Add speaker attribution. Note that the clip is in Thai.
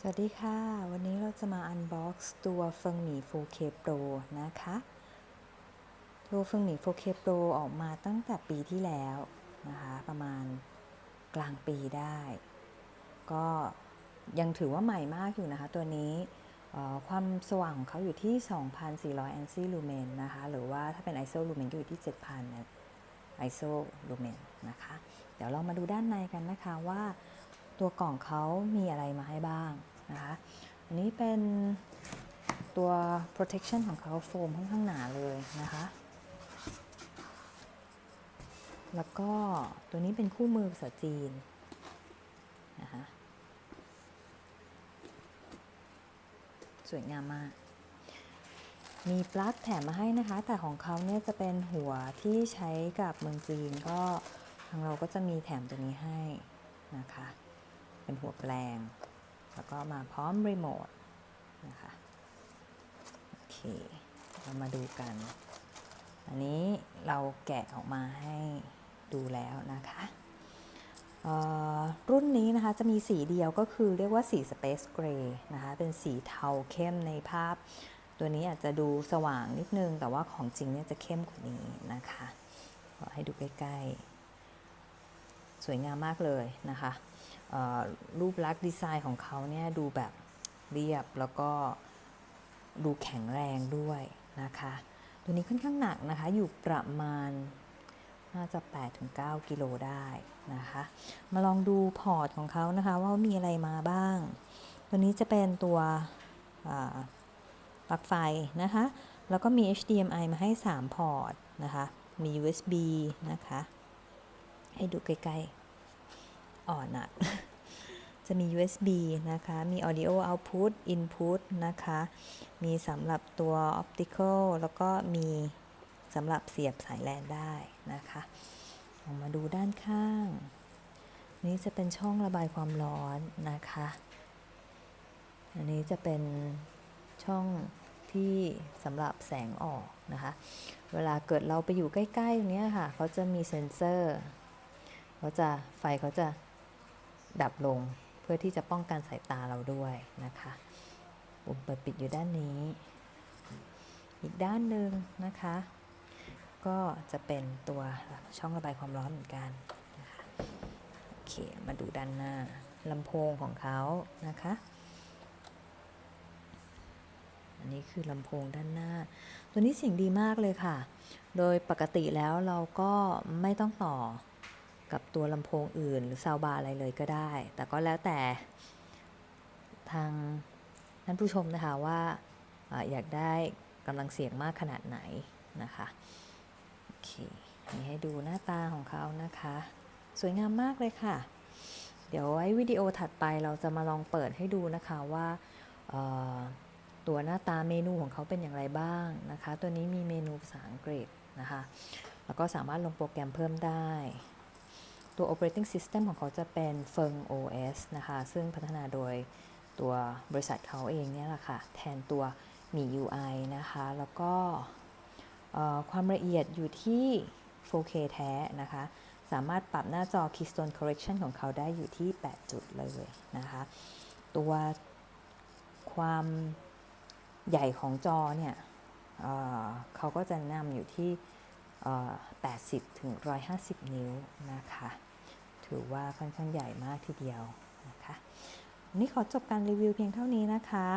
Speaker 1: สวัสดีค่ะ วันนี้เราจะมาอันบ็อกซ์ตัวเฟิงหมี 4K Pro นะคะตัวเฟิงหมี 4K Pro ออกมาตั้งแต่ปีที่แล้วนะคะ ประมาณกลางปีได้ ก็ยังถือว่าใหม่มากอยู่นะคะ ตัวนี้ความสว่างของเขาอยู่ที่ 2,400 ANSI lumen นะคะ หรือว่าถ้าเป็น ISO lumen ก็อยู่ที่ 7,000 ISO lumen นะคะ เดี๋ยวเรามาดูด้านในกันนะคะว่า ตัวกล่องเขามีอะไรมาให้บ้างนะคะ อันนี้เป็นตัว protection ของเขาโฟมค่อนข้างหนาเลยนะคะ แล้วก็ตัวนี้เป็นคู่มือภาษาจีนนะคะสวยงามมาก มีปลั๊กแถมมาให้นะคะ แต่ของเขาเนี่ยจะเป็นหัวที่ใช้กับเมืองจีนก็ทางเราก็จะมีแถมตัวนี้ให้นะคะ เป็นหัวแปลง แล้วก็มาพร้อมรีโมทนะคะโอเค เรามาดูกัน อันนี้เราแกะออกมาให้ดูแล้วนะคะอ่อรุ่นนี้นะคะจะมีสีเดียวก็คือเรียกว่าสี Space Gray นะคะเป็นสีเทาเข้มในภาพ ตัวนี้อาจจะดูสว่างนิดนึง แต่ว่าของจริงเนี่ยจะเข้มกว่านี้นะคะขอให้ดูใกล้ๆ สวยงามมากเลยนะคะ รูปลักษณ์ดีไซน์ของเขาเนี่ยดูแบบเรียบแล้วก็ดูแข็งแรงด้วยนะคะ ตัวนี้ค่อนข้างหนักนะคะ อยู่ประมาณน่าจะ 8-9 กิโลได้นะคะ มาลองดูพอร์ตของเขานะคะ ว่ามีอะไรมาบ้าง ตัวนี้จะเป็นตัวปลั๊กไฟนะคะ แล้วก็มี HDMI มาให้ 3 พอร์ตนะคะ มี USB นะคะ ให้ดูใกล้ๆ อ่อนหนักจะมี USB นะคะ มี audio output input นะคะ มีสำหรับตัว optical แล้วก็มีสำหรับเสียบสายแลนได้นะคะลองมาดูด้านข้าง นี้จะเป็นช่องระบายความร้อนนะคะ อันนี้จะเป็นช่องที่สำหรับแสงออกนะคะ เวลาเกิดเราไปอยู่ใกล้ๆตรงนี้ค่ะ เขาจะมีเซ็นเซอร์ เขาจะไฟเขาจะ ดับลงเพื่อที่จะป้องกันสายตาเราด้วยนะคะปุ่มเปิดปิดอยู่ด้านนี้ อีกด้านหนึ่งนะคะ ก็จะเป็นตัวช่องระบายความร้อนเหมือนกันนะคะโอเคมาดูด้านหน้าลำโพงของเขานะคะอันนี้คือลำโพงด้านหน้า ตัวนี้เสียงดีมากเลยค่ะ โดยปกติแล้วเราก็ไม่ต้องต่อ กับตัวลำโพงอื่น หรือซาวบาร์อะไรเลยก็ได้ แต่ก็แล้วแต่ทางท่านผู้ชมนะคะว่าออยากได้กำลังเสียงมากขนาดไหนนะคะโอเคนี่ให้ดูหน้าตาของเขานะคะ สวยงามมากเลยค่ะ เดี๋ยวไว้วิดีโอถัดไปเราจะมาลองเปิดให้ดูนะคะว่าตัวหน้าตาเมนูของเขาเป็นอย่างไรบ้างนะคะ ตัวนี้มีเมนูภาษาอังกฤษนะคะ แล้วก็สามารถลงโปรแกรมเพิ่มได้ ตัว operating system ของเขาจะเป็น f e r n OS นะคะ ซึ่งพัฒนาโดยตัวบริษัทเขาเองเนี่ยแหละค่ะ แทนตัวมี UI นะคะ แล้วก็ความละเอียดอยู่ที่ 4K แท้นะคะ สามารถปรับหน้าจอ Keystone Correction ของเขาได้อยู่ที่ 8 จุดเลยนะคะ ตัวความใหญ่ของจอเนี่ยเเขาก็จะนำอยู่ที่ 80 ถึง 150 นิ้วนะคะ ถือว่าค่อนข้างใหญ่มากทีเดียวนะคะ วันนี้ขอจบการรีวิวเพียงเท่านี้นะคะ